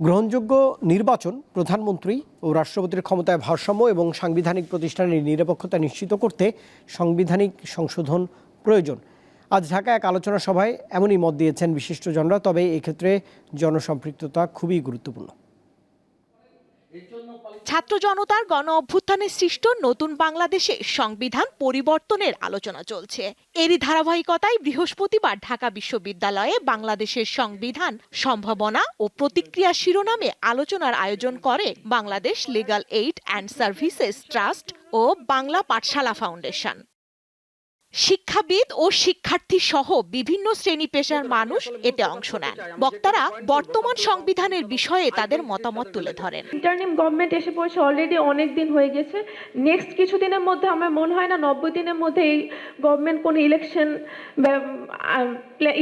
গ্রহণযোগ্য নির্বাচন প্রধানমন্ত্রী ও রাষ্ট্রপতির ক্ষমতায় ভারসাম্য এবং সাংবিধানিক প্রতিষ্ঠানের নিরপেক্ষতা নিশ্চিত করতে সাংবিধানিক সংশোধন প্রয়োজন। আজ ঢাকায় এক আলোচনা সভায় এমনই মত দিয়েছেন বিশিষ্টজনরা, তবে এক্ষেত্রে জনসম্পৃক্ততা খুবই গুরুত্বপূর্ণ। ছাত্র জনতার গণ অভ্যুত্থানে সৃষ্ট নতুন বাংলাদেশে সংবিধান পরিবর্তনের আলোচনা চলছে। এরই ধারাবাহিকতায় বৃহস্পতিবার ঢাকা বিশ্ববিদ্যালয়ে বাংলাদেশের সংবিধান, সম্ভাবনা ও প্রতিক্রিয়া শিরোনামে আলোচনার আয়োজন করে Bangladesh legal aid and services trust O Bangla Pathshala foundation শিক্ষাবিদ ও শিক্ষার্থী সহ বিভিন্ন শ্রেণি পেশার মানুষ এতে অংশ নেন। বক্তারা বর্তমান সংবিধানের বিষয়ে তাদের মতামত তুলে ধরেন। ইন্টারনিম গভর্নমেন্ট এসে পড়েছে অলরেডি অনেক দিন হয়ে গেছে। নেক্সট কিছু দিনের মধ্যে আমার মনে হয় না নব্বই দিনের মধ্যে এই গভর্নমেন্ট কোনো ইলেকশন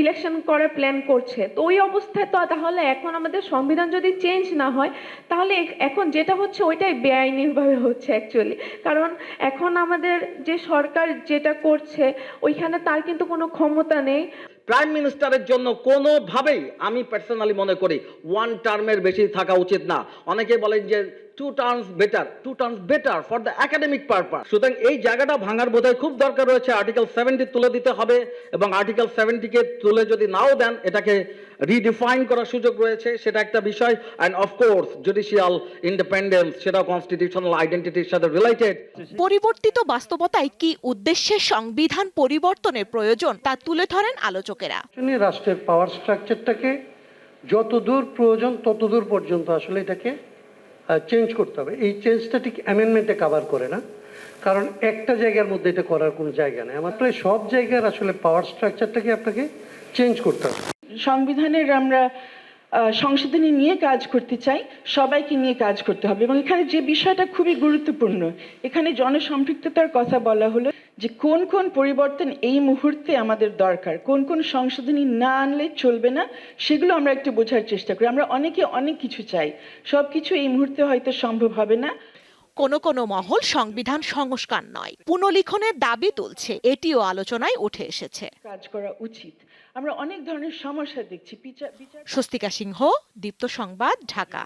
ইলেকশন করার প্ল্যান করছে। তো ওই অবস্থায় তো তাহলে এখন আমাদের সংবিধান যদি চেঞ্জ না হয় তাহলে এখন যেটা হচ্ছে ওইটাই বেআইনিভাবে হচ্ছে অ্যাকচুয়ালি কারণ এখন আমাদের যে সরকার যেটা করছে ওইখানে তার কিন্তু কোনো ক্ষমতা নেই। প্রাইম মিনিস্টারের জন্য কোনোভাবেই আমি পার্সোনালি মনে করি ওয়ান টার্মের বেশি থাকা উচিত না। অনেকে বলেন যে two terms better two terms better for the academic purpose সুতরাং এই জায়গাটা ভাঙার বোধহয় খুব দরকার রয়েছে। আর্টিকেল সেভেন্টি তুলে দিতে হবে এবং আর্টিকেল সেভেন্টিকে তুলে যদি নাও দেন, এটাকে রিডিফাইন করার সুযোগ রয়েছে। সেটা একটা বিষয়। And of course judicial independence সেটা কনস্টিটিউশনাল আইডেন্টিটির সাথে রিলেটেড পরিবর্তিত বাস্তবতায় কি উদ্দেশ্যে সংবিধান পরিবর্তনের প্রয়োজন তা তুলে ধরেন আলোচকেরা আসলে রাষ্ট্রের পাওয়ার স্ট্রাকচারটাকে যতদূর প্রয়োজন ততদূর পর্যন্ত আসলে এটাকে চেঞ্জ করতে হবে। এই চেঞ্জটা ঠিক অ্যামেন্ডমেন্টে কাভার করে না। কারণ একটা জায়গার মধ্যে এটা করার কোনো জায়গা নেই। আমার প্রায় সব জায়গার আসলে পাওয়ার স্ট্রাকচারটাকে আপনাকে চেঞ্জ করতে হবে। সংবিধানের আমরা সংশোধনী নিয়ে কাজ করতে চাই সবাইকে নিয়ে কাজ করতে হবে। এবং এখানে যে বিষয়টা খুবই গুরুত্বপূর্ণ এখানে জনসম্পৃক্ততার কথা বলা হলো। যে কোন কোন পরিবর্তন এই মুহূর্তে আমাদের দরকার কোন কোন সংশোধনী না আনলে চলবে না সেগুলো আমরা একটু বোঝার চেষ্টা করি। আমরা অনেকে অনেক কিছু চাই সব কিছু এই মুহূর্তে হয়তো সম্ভব হবে না। কোনো কোনো মহল সংবিধান সংস্কার নয় পুনলিখনের দাবি তুলছে এটিও আলোচনায় উঠে এসেছে। কাজ করা উচিত। আমরা অনেক ধরনের সমস্যা দেখছি বিচার বিচার স্বস্তিকা সিংহ দীপ্ত সংবাদ ঢাকা।